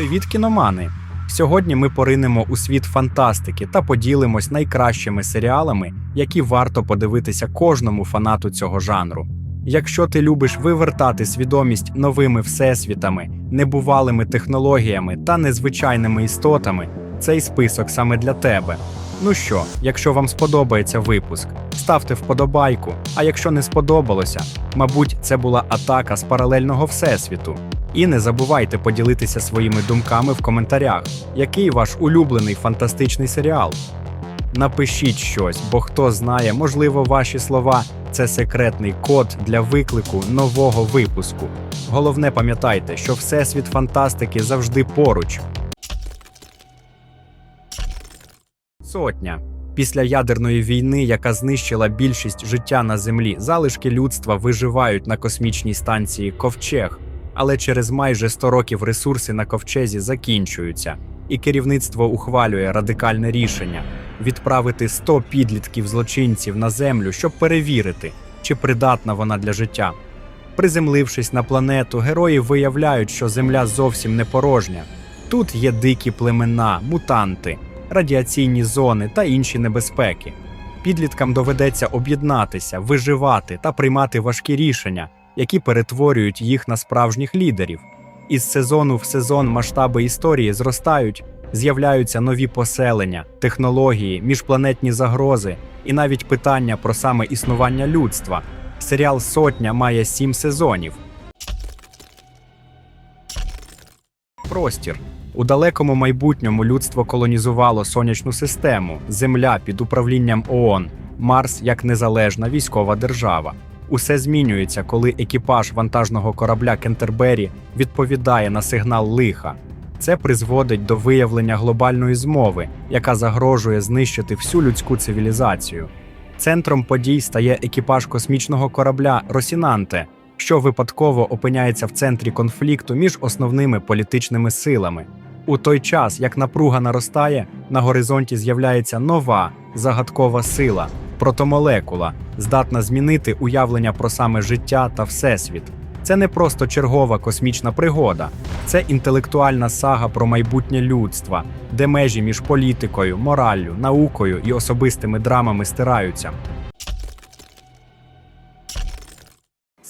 Привіт, кіномани! Сьогодні ми поринемо у світ фантастики та поділимось найкращими серіалами, які варто подивитися кожному фанату цього жанру. Якщо ти любиш вивертати свідомість новими всесвітами, небувалими технологіями та незвичайними істотами, цей список саме для тебе. Ну що, якщо вам сподобається випуск, ставте вподобайку. А якщо не сподобалося, мабуть, це була атака з паралельного всесвіту. І не забувайте поділитися своїми думками в коментарях, який ваш улюблений фантастичний серіал. Напишіть щось, бо хто знає, можливо, ваші слова це секретний код для виклику нового випуску. Головне, пам'ятайте, що всесвіт фантастики завжди поруч. Сотня. Після ядерної війни, яка знищила більшість життя на землі, залишки людства виживають на космічній станції Ковчег. Але через майже 100 років ресурси на ковчезі закінчуються, і керівництво ухвалює радикальне рішення відправити 100 підлітків злочинців на землю, щоб перевірити, чи придатна вона для життя. Приземлившись на планету, герої виявляють, що земля зовсім не порожня. Тут є дикі племена, мутанти, радіаційні зони та інші небезпеки. Підліткам доведеться об'єднатися, виживати та приймати важкі рішення, які перетворюють їх на справжніх лідерів. Із сезону в сезон масштаби історії зростають, з'являються нові поселення, технології, міжпланетні загрози і навіть питання про саме існування людства. Серіал Сотня має сім сезонів. Простір. У далекому майбутньому людство колонізувало сонячну систему, Земля під управлінням ООН, Марс як незалежна військова держава. Усе змінюється, коли екіпаж вантажного корабля Кентербері відповідає на сигнал лиха. Це призводить до виявлення глобальної змови, яка загрожує знищити всю людську цивілізацію. Центром подій стає екіпаж космічного корабля Росінанте, що випадково опиняється в центрі конфлікту між основними політичними силами. У той час, як напруга наростає, на горизонті з'являється нова загадкова сила протомолекула, здатна змінити уявлення про саме життя та всесвіт. Це не просто чергова космічна пригода, це інтелектуальна сага про майбутнє людства, де межі між політикою, мораллю, наукою і особистими драмами стираються.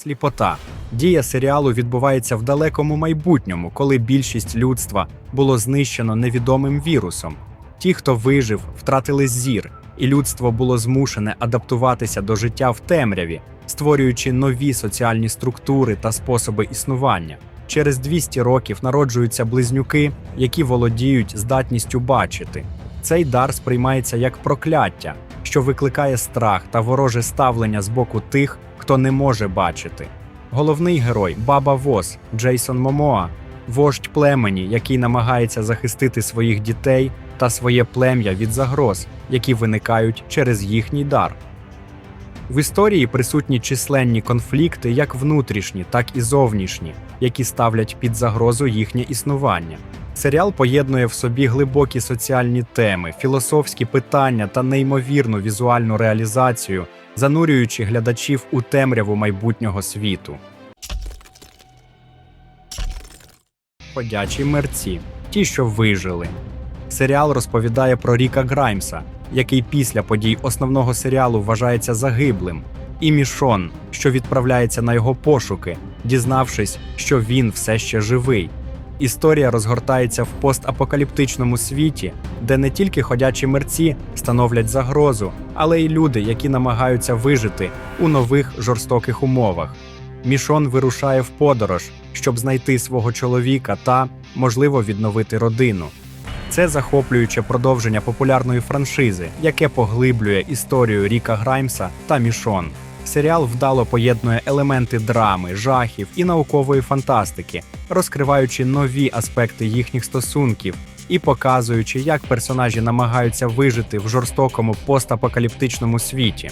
Сліпота. Дія серіалу відбувається в далекому майбутньому, коли більшість людства було знищено невідомим вірусом. Ті, хто вижив, втратили зір, і людство було змушене адаптуватися до життя в темряві, створюючи нові соціальні структури та способи існування. Через 200 років народжуються близнюки, які володіють здатністю бачити. Цей дар сприймається як прокляття, що викликає страх та вороже ставлення з боку тих, хто не може бачити. Головний герой Баба Воз Джейсон Момоа, вождь племені, який намагається захистити своїх дітей та своє плем'я від загроз, які виникають через їхній дар. В історії присутні численні конфлікти, як внутрішні, так і зовнішні, які ставлять під загрозу їхнє існування. Серіал поєднує в собі глибокі соціальні теми, філософські питання та неймовірну візуальну реалізацію, занурюючи глядачів у темряву майбутнього світу. Ходячі мерці ті, що вижили. Серіал розповідає про Ріка Граймса, який після подій основного серіалу вважається загиблим, і Мішон, що відправляється на його пошуки, дізнавшись, що він все ще живий. Історія розгортається в постапокаліптичному світі, де не тільки ходячі мерці становлять загрозу, але й люди, які намагаються вижити у нових жорстоких умовах. Мішон вирушає в подорож, щоб знайти свого чоловіка та, можливо, відновити родину. Це захоплююче продовження популярної франшизи, яке поглиблює історію Ріка Граймса та Мішон. Серіал вдало поєднує елементи драми, жахів і наукової фантастики, розкриваючи нові аспекти їхніх стосунків і показуючи, як персонажі намагаються вижити в жорстокому постапокаліптичному світі.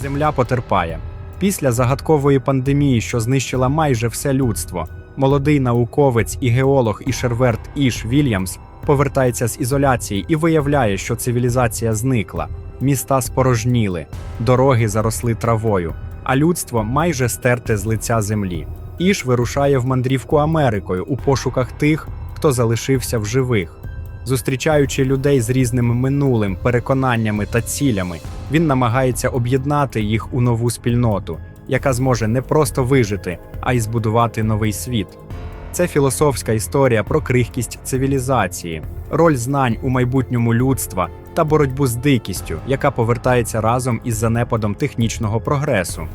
Земля потерпає. Після загадкової пандемії, що знищила майже все людство, молодий науковець і геолог Ішерверт Іш Вільямс повертається з ізоляції і виявляє, що цивілізація зникла, міста спорожніли, дороги заросли травою, а людство майже стерте з лиця землі. Іш вирушає в мандрівку Америкою у пошуках тих, хто залишився в живих. Зустрічаючи людей з різним минулим, переконаннями та цілями, він намагається об'єднати їх у нову спільноту, яка зможе не просто вижити, а й збудувати новий світ. Це філософська історія про крихкість цивілізації, роль знань у майбутньому людства та боротьбу з дикістю, яка повертається разом із занепадом технічного прогресу.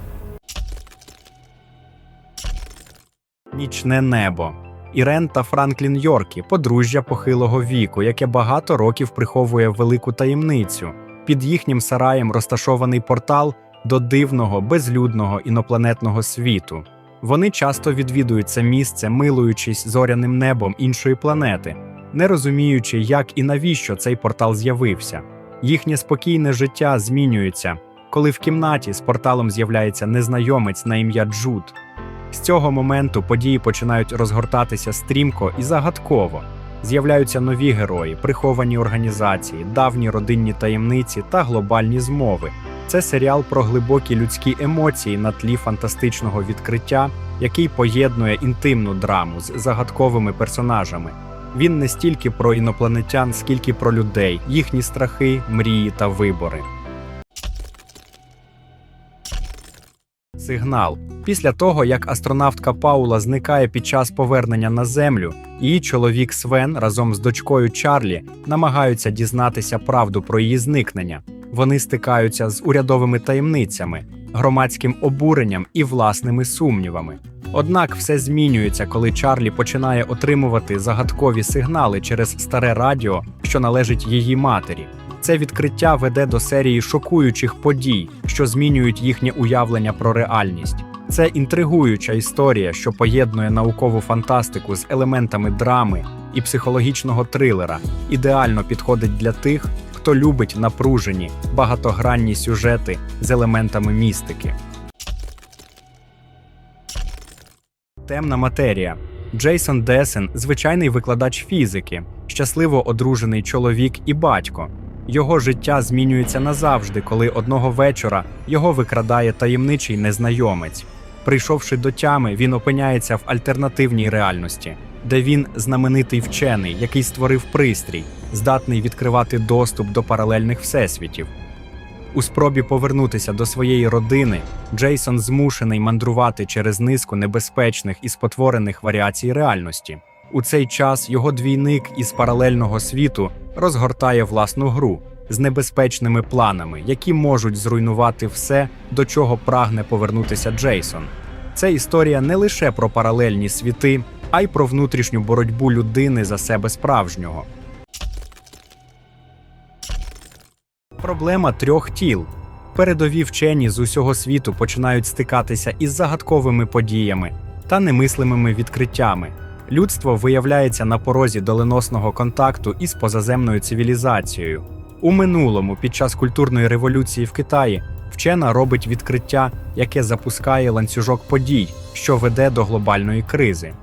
Нічне небо. Ірен та Франклін Йоркі подружжя похилого віку, яке багато років приховує велику таємницю. Під їхнім сараєм розташований портал до дивного, безлюдного інопланетного світу. Вони часто відвідують це місце, милуючись зоряним небом іншої планети, не розуміючи, як і навіщо цей портал з'явився. Їхнє спокійне життя змінюється, коли в кімнаті з порталом з'являється незнайомець на ім'я Джуд. З цього моменту події починають розгортатися стрімко і загадково. З'являються нові герої, приховані організації, давні родинні таємниці та глобальні змови. Це серіал про глибокі людські емоції на тлі фантастичного відкриття, який поєднує інтимну драму з загадковими персонажами. Він не стільки про інопланетян, скільки про людей, їхні страхи, мрії та вибори. Сигнал. Після того, як астронавтка Паула зникає під час повернення на Землю, її чоловік Свен разом з дочкою Чарлі намагаються дізнатися правду про її зникнення. Вони стикаються з урядовими таємницями, громадським обуренням і власними сумнівами. Однак все змінюється, коли Чарлі починає отримувати загадкові сигнали через старе радіо, що належить її матері. Це відкриття веде до серії шокуючих подій, що змінюють їхнє уявлення про реальність. Це інтригуюча історія, що поєднує наукову фантастику з елементами драми і психологічного трилера. Ідеально підходить для тих, хто любить напружені, багатогранні сюжети з елементами містики. Темна матерія. Джейсон Десен звичайний викладач фізики, щасливо одружений чоловік і батько. Його життя змінюється назавжди, коли одного вечора його викрадає таємничий незнайомець. Прийшовши до тями, він опиняється в альтернативній реальності, де він знаменитий вчений, який створив пристрій, здатний відкривати доступ до паралельних всесвітів. У спробі повернутися до своєї родини, Джейсон змушений мандрувати через низку небезпечних і спотворених варіацій реальності. У цей час його двійник із паралельного світу розгортає власну гру з небезпечними планами, які можуть зруйнувати все, до чого прагне повернутися Джейсон. Це історія не лише про паралельні світи, а й про внутрішню боротьбу людини за себе справжнього. Проблема трьох тіл. Передові вчені з усього світу починають стикатися із загадковими подіями та немислимими відкриттями. Людство виявляється на порозі доленосного контакту із позаземною цивілізацією. У минулому, під час культурної революції в Китаї, вчена робить відкриття, яке запускає ланцюжок подій, що веде до глобальної кризи.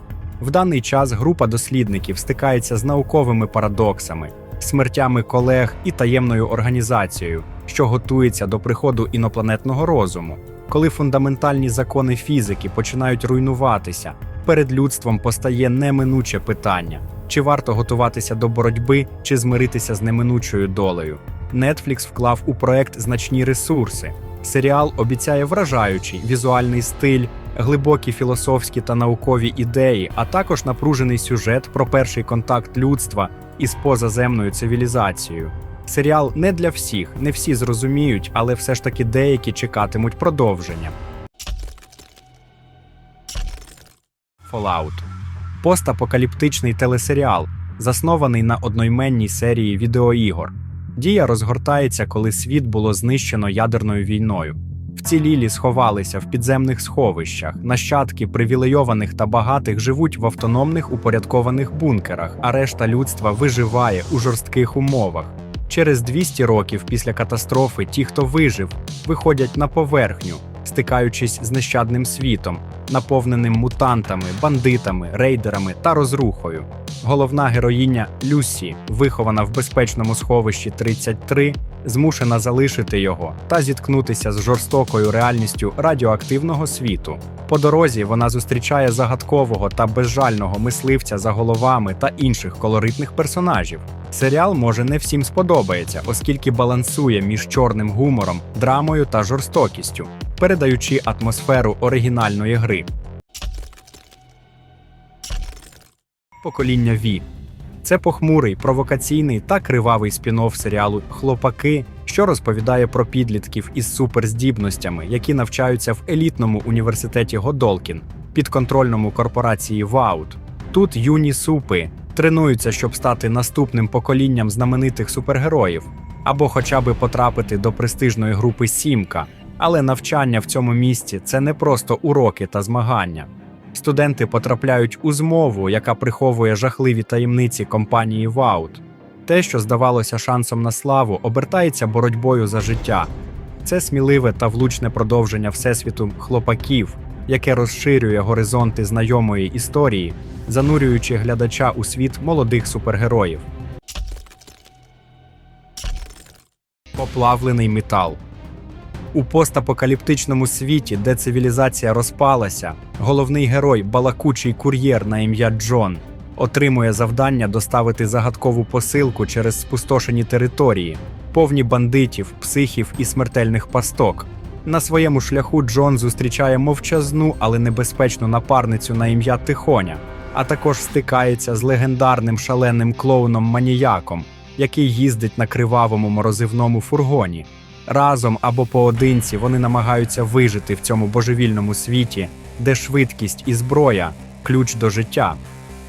В даний час група дослідників стикається з науковими парадоксами, смертями колег і таємною організацією, що готується до приходу інопланетного розуму. Коли фундаментальні закони фізики починають руйнуватися, перед людством постає неминуче питання: чи варто готуватися до боротьби, чи змиритися з неминучою долею. Netflix вклав у проект значні ресурси. Серіал обіцяє вражаючий візуальний стиль, глибокі філософські та наукові ідеї, а також напружений сюжет про перший контакт людства із позаземною цивілізацією. Серіал не для всіх, не всі зрозуміють, але все ж таки деякі чекатимуть продовження. Fallout постапокаліптичний телесеріал, заснований на одноіменній серії відеоігор. Дія розгортається, коли світ було знищено ядерною війною. Вцілілі сховалися в підземних сховищах, нащадки привілейованих та багатих живуть в автономних упорядкованих бункерах, а решта людства виживає у жорстких умовах. Через 200 років після катастрофи ті, хто вижив, виходять на поверхню, стикаючись з нещадним світом, наповненим мутантами, бандитами, рейдерами та розрухою. Головна героїня Люсі, вихована в безпечному сховищі 33, змушена залишити його та зіткнутися з жорстокою реальністю радіоактивного світу. По дорозі вона зустрічає загадкового та безжального мисливця за головами та інших колоритних персонажів. Серіал може не всім сподобається, оскільки балансує між чорним гумором, драмою та жорстокістю, передаючи атмосферу оригінальної гри. Покоління Ві. Це похмурий, провокаційний та кривавий спін-офф серіалу Хлопаки, що розповідає про підлітків із суперздібностями, які навчаються в елітному університеті Годолкін, підконтрольному корпорації Ваут. Тут юні супи тренуються, щоб стати наступним поколінням знаменитих супергероїв, або хоча б потрапити до престижної групи Сімка. Але навчання в цьому місці це не просто уроки та змагання. Студенти потрапляють у змову, яка приховує жахливі таємниці компанії Ваут. Те, що здавалося шансом на славу, обертається боротьбою за життя. Це сміливе та влучне продовження всесвіту хлопаків, яке розширює горизонти знайомої історії, занурюючи глядача у світ молодих супергероїв. Поплавлений метал. У постапокаліптичному світі, де цивілізація розпалася, головний герой, балакучий кур'єр на ім'я Джон, отримує завдання доставити загадкову посилку через спустошені території, повні бандитів, психів і смертельних пасток. На своєму шляху Джон зустрічає мовчазну, але небезпечну напарницю на ім'я Тихоня, а також стикається з легендарним шаленим клоуном Маніяком, який їздить на кривавому морозивному фургоні. Разом або поодинці вони намагаються вижити в цьому божевільному світі, де швидкість і зброя ключ до життя.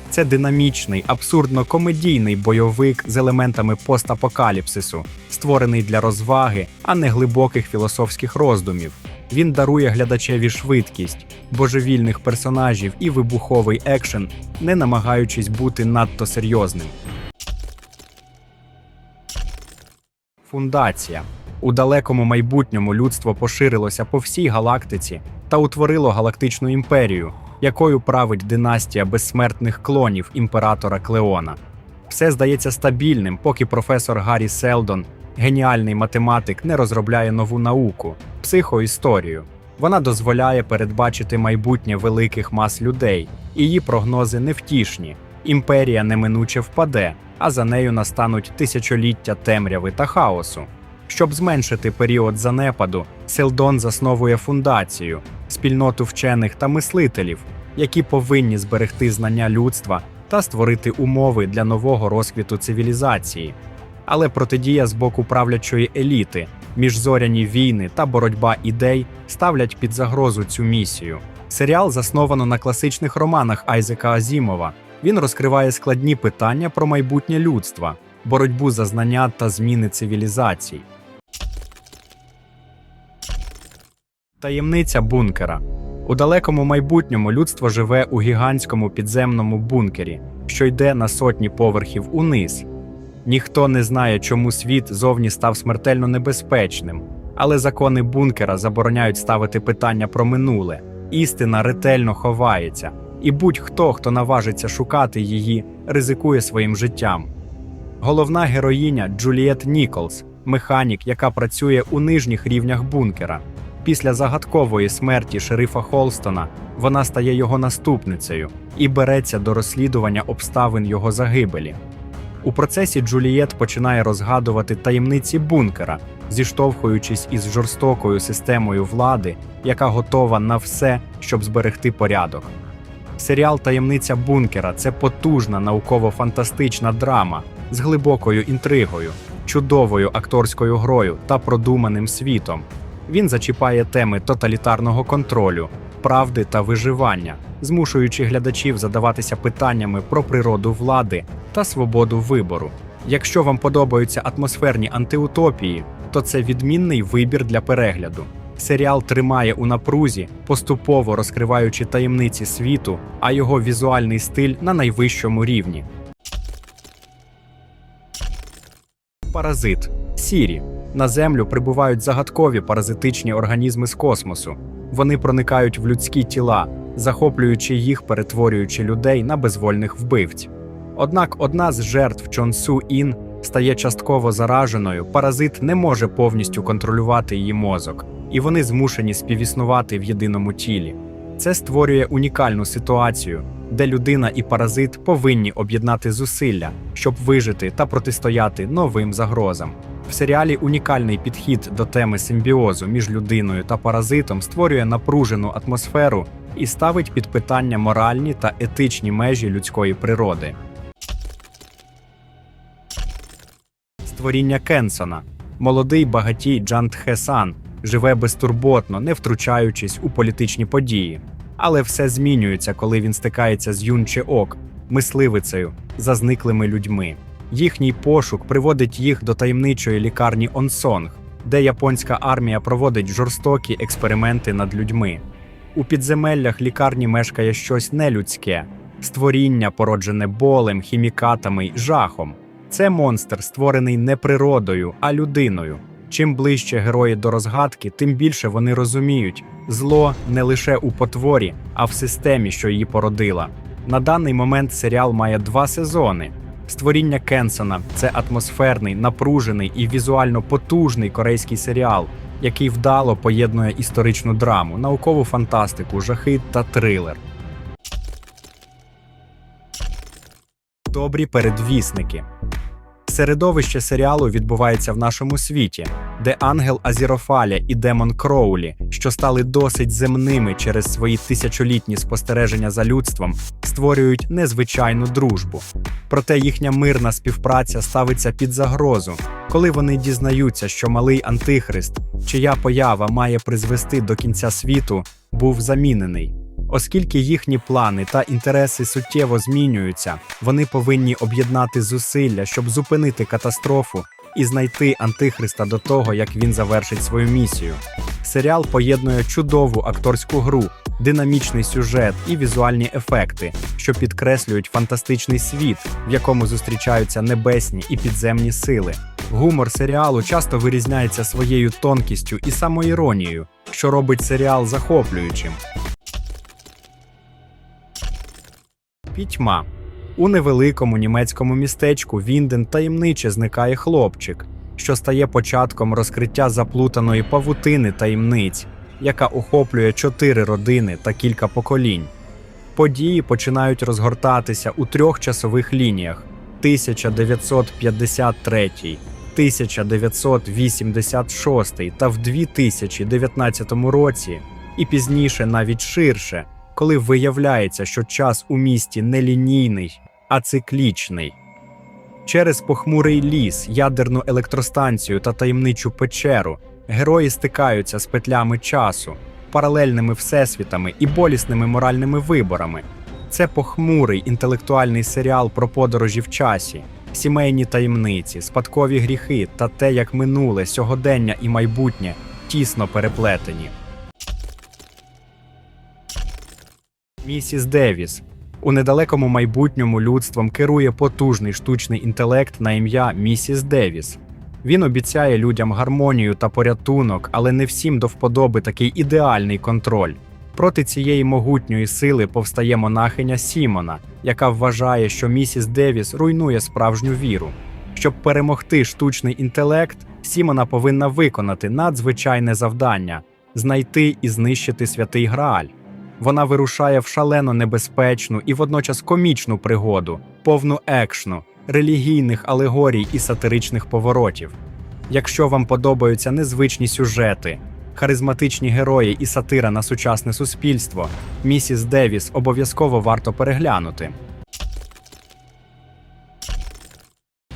Це динамічний, абсурдно комедійний бойовик з елементами постапокаліпсису, створений для розваги, а не глибоких філософських роздумів. Він дарує глядачеві швидкість, божевільних персонажів і вибуховий екшен, не намагаючись бути надто серйозним. Фундація у далекому майбутньому людство поширилося по всій галактиці та утворило галактичну імперію, якою править династія безсмертних клонів імператора Клеона. Все здається стабільним, поки професор Гаррі Селдон, геніальний математик, не розробляє нову науку психоісторію. Вона дозволяє передбачити майбутнє великих мас людей, її прогнози невтішні. Імперія неминуче впаде, а за нею настануть тисячоліття темряви та хаосу. Щоб зменшити період занепаду, Селдон засновує фундацію, спільноту вчених та мислителів, які повинні зберегти знання людства та створити умови для нового розквіту цивілізації. Але протидія з боку правлячої еліти, міжзоряні війни та боротьба ідей ставлять під загрозу цю місію. Серіал засновано на класичних романах Айзека Азімова. Він розкриває складні питання про майбутнє людства, боротьбу за знання та зміни цивілізацій. Таємниця бункера. У далекому майбутньому людство живе у гігантському підземному бункері, що йде на сотні поверхів униз. Ніхто не знає, чому світ зовні став смертельно небезпечним, але закони бункера забороняють ставити питання про минуле. Істина ретельно ховається, і будь-хто, хто наважиться шукати її, ризикує своїм життям. Головна героїня Джуліет Ніколс, механік, яка працює у нижніх рівнях бункера. Після загадкової смерті шерифа Холстона вона стає його наступницею і береться до розслідування обставин його загибелі. У процесі Джулієт починає розгадувати таємниці бункера, зіштовхуючись із жорстокою системою влади, яка готова на все, щоб зберегти порядок. Серіал Таємниця бункера це потужна науково-фантастична драма з глибокою інтригою, чудовою акторською грою та продуманим світом. Він зачіпає теми тоталітарного контролю, правди та виживання, змушуючи глядачів задаватися питаннями про природу влади та свободу вибору. Якщо вам подобаються атмосферні антиутопії, то це відмінний вибір для перегляду. Серіал тримає у напрузі, поступово розкриваючи таємниці світу, а його візуальний стиль на найвищому рівні. Паразит Сірі. На землю прибувають загадкові паразитичні організми з космосу. Вони проникають в людські тіла, захоплюючи їх, перетворюючи людей на безвольних вбивць. Однак одна з жертв Чонсу Ін стає частково зараженою, паразит не може повністю контролювати її мозок, і вони змушені співіснувати в єдиному тілі. Це створює унікальну ситуацію, де людина і паразит повинні об'єднати зусилля, щоб вижити та протистояти новим загрозам. В серіалі унікальний підхід до теми симбіозу між людиною та паразитом створює напружену атмосферу і ставить під питання моральні та етичні межі людської природи. Створіння Кенсона. Молодий багатій Джант Хесан живе безтурботно, не втручаючись у політичні події. Але все змінюється, коли він стикається з Юн Чеок, мисливицею, за зниклими людьми. Їхній пошук приводить їх до таємничої лікарні Онсонг, де японська армія проводить жорстокі експерименти над людьми. У підземеллях лікарні мешкає щось нелюдське створіння, породжене болем, хімікатами й жахом. Це монстр, створений не природою, а людиною. Чим ближче герої до розгадки, тим більше вони розуміють зло не лише у потворі, а в системі, що її породила. На даний момент серіал має два сезони. Створіння Кенсона це атмосферний, напружений і візуально потужний корейський серіал, який вдало поєднує історичну драму, наукову фантастику, жахи та трилер. Добрі передвісники. Середовище серіалу відбувається в нашому світі, де ангел Азірофаля і демон Кроулі, що стали досить земними через свої тисячолітні спостереження за людством, створюють незвичайну дружбу. Проте їхня мирна співпраця ставиться під загрозу, коли вони дізнаються, що малий антихрист, чия поява має призвести до кінця світу, був замінений. Оскільки їхні плани та інтереси суттєво змінюються, вони повинні об'єднати зусилля, щоб зупинити катастрофу і знайти антихриста до того, як він завершить свою місію. Серіал поєднує чудову акторську гру, динамічний сюжет і візуальні ефекти, що підкреслюють фантастичний світ, в якому зустрічаються небесні і підземні сили. Гумор серіалу часто вирізняється своєю тонкістю і самоіронією, що робить серіал захоплюючим. Пітьма. У невеликому німецькому містечку Вінден таємниче зникає хлопчик, що стає початком розкриття заплутаної павутини таємниць, яка охоплює чотири родини та кілька поколінь. Події починають розгортатися у трьох часових лініях: 1953, 1986 та в 2019 році, і пізніше навіть ширше коли виявляється, що час у місті не лінійний, а циклічний. Через похмурий ліс, ядерну електростанцію та таємничу печеру герої стикаються з петлями часу, паралельними всесвітами і болісними моральними виборами. Це похмурий інтелектуальний серіал про подорожі в часі, сімейні таємниці, спадкові гріхи та те, як минуле, сьогодення і майбутнє тісно переплетені. Місіс Девіс. У недалекому майбутньому людством керує потужний штучний інтелект на ім'я Місіс Девіс. Він обіцяє людям гармонію та порятунок, але не всім до вподоби такий ідеальний контроль. Проти цієї могутньої сили повстає монахиня Сімона, яка вважає, що місіс Девіс руйнує справжню віру. Щоб перемогти штучний інтелект, Сімона повинна виконати надзвичайне завдання знайти і знищити святий Грааль. Вона вирушає в шалено небезпечну і водночас комічну пригоду, повну екшну, релігійних алегорій і сатиричних поворотів. Якщо вам подобаються незвичні сюжети, харизматичні герої і сатира на сучасне суспільство, місіс Девіс обов'язково варто переглянути.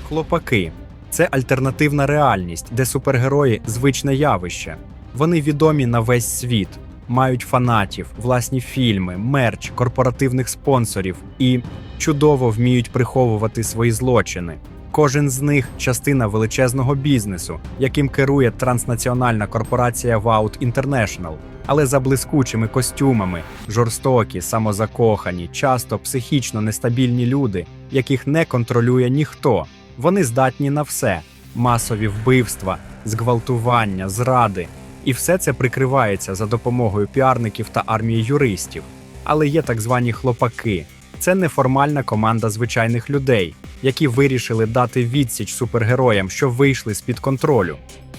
Хлопаки це альтернативна реальність, де супергерої звичне явище. Вони відомі на весь світ, мають фанатів, власні фільми, мерч, корпоративних спонсорів і чудово вміють приховувати свої злочини. Кожен з них частина величезного бізнесу, яким керує транснаціональна корпорація Vault International. Але за блискучими костюмами, жорстокі, самозакохані, часто психічно нестабільні люди, яких не контролює ніхто. Вони здатні на все: масові вбивства, зґвалтування, зради. І все це прикривається за допомогою піарників та армії юристів. Але є так звані хлопаки. Це неформальна команда звичайних людей, які вирішили дати відсіч супергероям, що вийшли з-під контролю.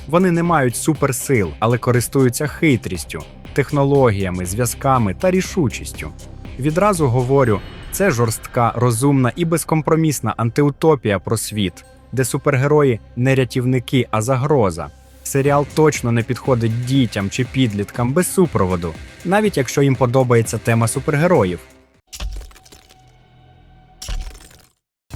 Вони не мають суперсил, але користуються хитрістю, технологіями, зв'язками та рішучістю. Відразу говорю, це жорстка, розумна і безкомпромісна антиутопія про світ, де супергерої не рятівники, а загроза. Серіал точно не підходить дітям чи підліткам без супроводу, навіть якщо їм подобається тема супергероїв.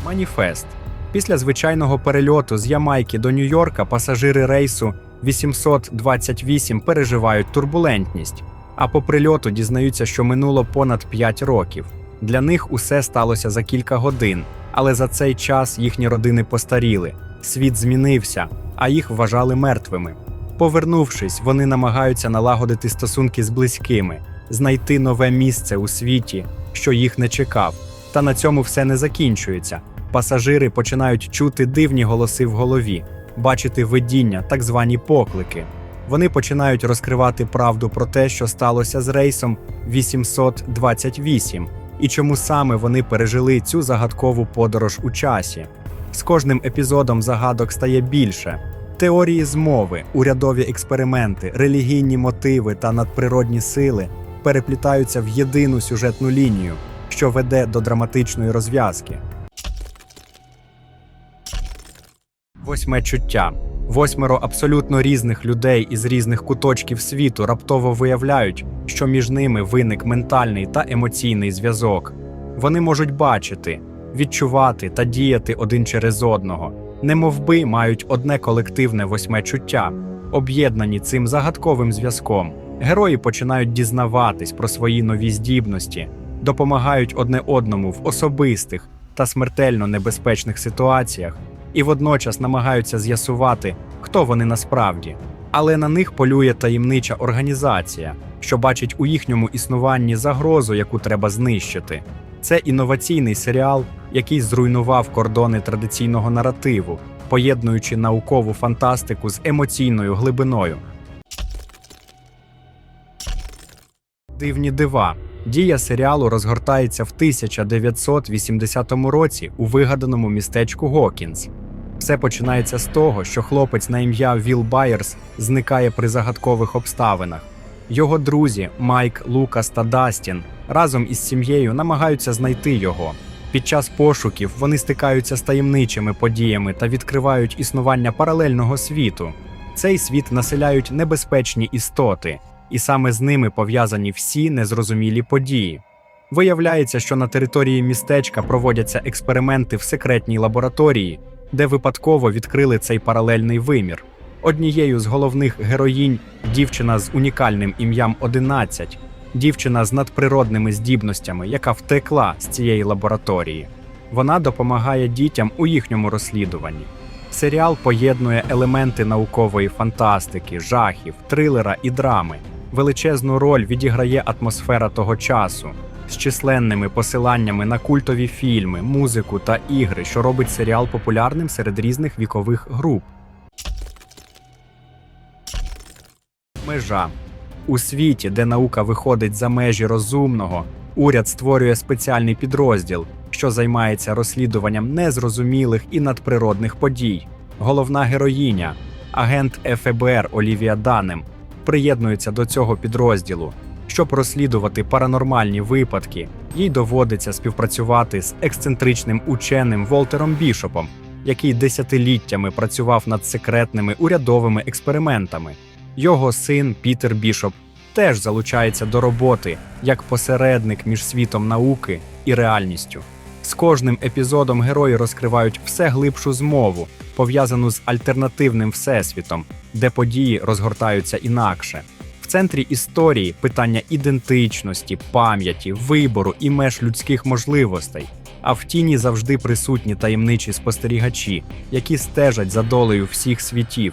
Маніфест. Після звичайного перельоту з Ямайки до Нью-Йорка пасажири рейсу 828 переживають турбулентність, а по прильоту дізнаються, що минуло понад 5 років. Для них усе сталося за кілька годин, але за цей час їхні родини постаріли, світ змінився, а їх вважали мертвими. Повернувшись, вони намагаються налагодити стосунки з близькими, знайти нове місце у світі, що їх не чекав. Та на цьому все не закінчується. Пасажири починають чути дивні голоси в голові, бачити видіння, так звані поклики. Вони починають розкривати правду про те, що сталося з рейсом 828, і чому саме вони пережили цю загадкову подорож у часі. З кожним епізодом загадок стає більше. Теорії змови, урядові експерименти, релігійні мотиви та надприродні сили переплітаються в єдину сюжетну лінію, що веде до драматичної розв'язки. Восьме чуття. Восьмеро абсолютно різних людей із різних куточків світу раптово виявляють, що між ними виник ментальний та емоційний зв'язок. Вони можуть бачити, відчувати та діяти один через одного, немовби мають одне колективне восьме чуття. Об'єднані цим загадковим зв'язком, герої починають дізнаватись про свої нові здібності, допомагають одне одному в особистих та смертельно небезпечних ситуаціях і водночас намагаються з'ясувати, хто вони насправді. Але на них полює таємнича організація, що бачить у їхньому існуванні загрозу, яку треба знищити. Це інноваційний серіал, який зруйнував кордони традиційного наративу, поєднуючи наукову фантастику з емоційною глибиною. Дивні дива. Дія серіалу розгортається в 1980 році у вигаданому містечку Гокінс. Все починається з того, що хлопець на ім'я Віл Байерс зникає при загадкових обставинах. Його друзі Майк, Лукас та Дастін разом із сім'єю намагаються знайти його. Під час пошуків вони стикаються з таємничими подіями та відкривають існування паралельного світу. Цей світ населяють небезпечні істоти, і саме з ними пов'язані всі незрозумілі події. Виявляється, що на території містечка проводяться експерименти в секретній лабораторії, де випадково відкрили цей паралельний вимір. Однією з головних героїнь дівчина з унікальним ім'ям 11, дівчина з надприродними здібностями, яка втекла з цієї лабораторії. Вона допомагає дітям у їхньому розслідуванні. Серіал поєднує елементи наукової фантастики, жахів, трилера і драми. Величезну роль відіграє атмосфера того часу з численними посиланнями на культові фільми, музику та ігри, що робить серіал популярним серед різних вікових груп. Межа у світі, де наука виходить за межі розумного, уряд створює спеціальний підрозділ, що займається розслідуванням незрозумілих і надприродних подій. Головна героїня, агент ФБР Олівія Данем, приєднується до цього підрозділу. Щоб розслідувати паранормальні випадки, їй доводиться співпрацювати з ексцентричним ученим Волтером Бішопом, який десятиліттями працював над секретними урядовими експериментами. Його син Пітер Бішоп теж залучається до роботи як посередник між світом науки і реальністю. З кожним епізодом герої розкривають все глибшу змову, пов'язану з альтернативним всесвітом, де події розгортаються інакше. В центрі історії питання ідентичності, пам'яті, вибору і меж людських можливостей. А в тіні завжди присутні таємничі спостерігачі, які стежать за долею всіх світів.